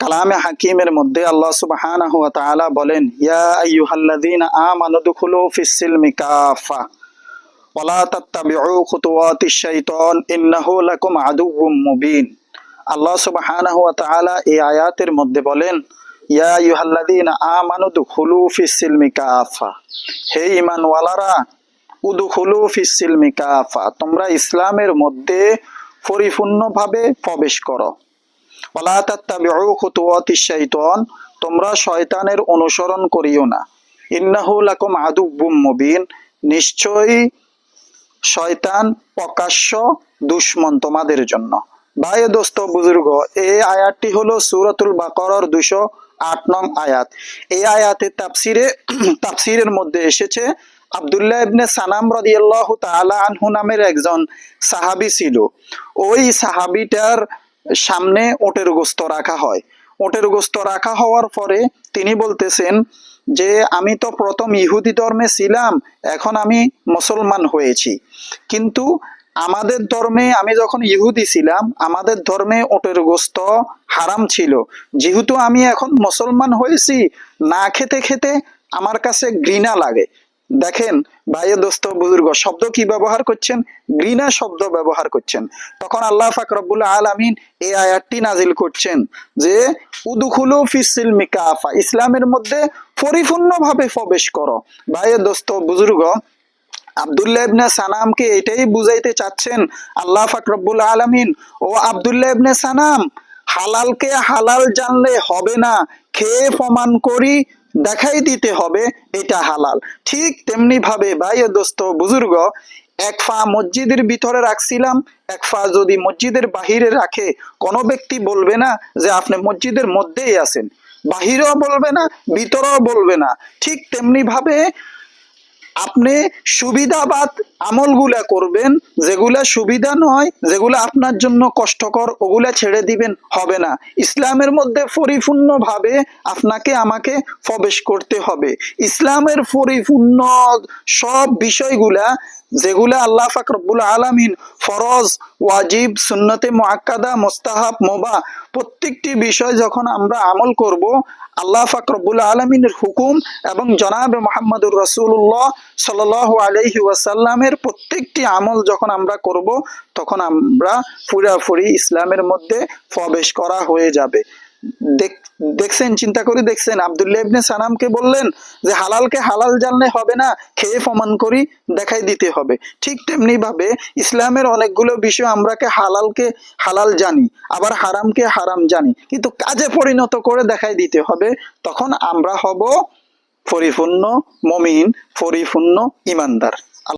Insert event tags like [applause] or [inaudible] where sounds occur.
কালামে হাকিমের মধ্যে আল্লাহ সুবহানাহু ওয়া তাআলা বলেন, ইয়া শাইতান, ইন্নাহু লাকুম মুবিন। আল্লাহ এই আয়াতের মধ্যে বলেন, ইয়া আইয়ুহাল্লাযীনা আমানু দুখুলু ফিস সিলমি কাফা হে ঈমানওয়ালারা, উদুখুলু ফিস সিলমি কাফা তোমরা ইসলামের মধ্যে পরিপূর্ণভাবে প্রবেশ করো। তোমরা শয়তানের অনুসরণ করিও না। ইন্নাহু লাকুম আদুউম মুবিন। নিশ্চয়ই শয়তান প্রকাশ্য দুশ্মন তোমাদের জন্য। ভাই দোস্ত, বুজুর্গ, এই আয়াতটি হলো সুরাতুল বাকরার দুশো আট নং আয়াত। এই আয়াতে তাফসিরে, [clears throat] তাফসিরের মধ্যে এসেছে, আবদুল্লাহ ইবনে সানাম রাদিয়াল্লাহু তাআলা আনহু নামের একজন সাহাবী ছিল। ওই সাহাবীটার সামনে ওটের গোস্ত রাখা হয়। ওটের গোস্ত রাখা হওয়ার পরে তিনি বলতেছেন যে, আমি তো প্রথম ইহুদি ধর্মে ছিলাম, এখন আমি মুসলমান হয়েছি। কিন্তু আমাদের ধর্মে আমি যখন ইহুদি ছিলাম, আমাদের ধর্মে ওটের গোস্ত হারাম ছিল। যেহেতু আমি এখন মুসলমান হয়েছি, না খেতে খেতে আমার কাছে ঘৃণা লাগে। দেখেন, ভাইয়ে দোস্ত, বুজুর্গ, শব্দ কি ব্যবহার করছেন? ঘৃণা শব্দ ব্যবহার করছেন। তখন আল্লাহ ফাকরবুল আলামিন এই আয়াতটি নাজিল করছেন যে, উদুখুলু ফিসিল মিকাফা ইসলামের মধ্যে পরিপূর্ণভাবে প্রবেশ করো। ভাইয়ে দোস্ত, বুজুর্গ সানামকে এটাই বুঝাইতে চাচ্ছেন আল্লাহ ফাকরবুল আলামিন, ও আবদুল্লাহ ইবনে সানাম, হালালকে হালাল জানলে হবে না। খেয়ে প্রমাণ করি দেখাই দিতে হবে, এটা হালাল। ঠিক তেমনি ভাবে ভাই দোস্ত, বুজুর্গ, এক ফা মসজিদের ভিতরে রাখছিলাম, এক ফা যদি মসজিদের বাহিরে রাখে, কোনো ব্যক্তি বলবে না যে আপনি মসজিদের মধ্যেই আছেন। বাহিরেও বলবে না, ভিতরেও বলবে না। ঠিক তেমনি ভাবে আপনি সুবিধাবাদ আমলগুলা করবেন, যেগুলা সুবিধা নয়, যেগুলা আপনার জন্য কষ্টকর, ওগুলা ছেড়ে দিবেন, হবে না। ইসলামের মধ্যে পরিপূর্ণভাবে আপনাকে আমাকে প্রবেশ করতে হবে। ইসলামের পরিপূর্ণ সব বিষয়গুলা, যেগুলা আল্লাহ ফাকরবুল আলামিন ফরজ, ওয়াজিব, সুন্নতে মুআক্কাদা, মোস্তাহাব, মোবা, প্রত্যেকটি বিষয় যখন আমরা আমল করব আল্লাহ ফাকরবুল আলমিনের হুকুম এবং জনাব মোহাম্মদুর রসুল্লাহ সাল আলহি ওয়াসাল্লামের প্রত্যেকটি আমল যখন আমরা করব, তখন আমরা ফুরাফুরি ইসলামের মধ্যে প্রবেশ করা হয়ে যাবে। দেখ- দেখছেন, চিন্তা করে দেখছেন। আবদুল্লাহ ইবনে সানামকে বললেন যে, হালালকে হালাল জানলে হবে না, খেয়ে প্রমাণ করি, দেখাই দিতে হবে। ঠিক তেমনি ভাবে ইসলামের অনেকগুলো বিষয় আমরাকে হালালকে হালাল জানি, আবার হারামকে হারাম জানি। কিন্তু কাজে পরিণত করে দেখাই দিতে হবে, তখন আমরা হব পরিপূর্ণ মমিন, পরিপূর্ণ ইমানদার।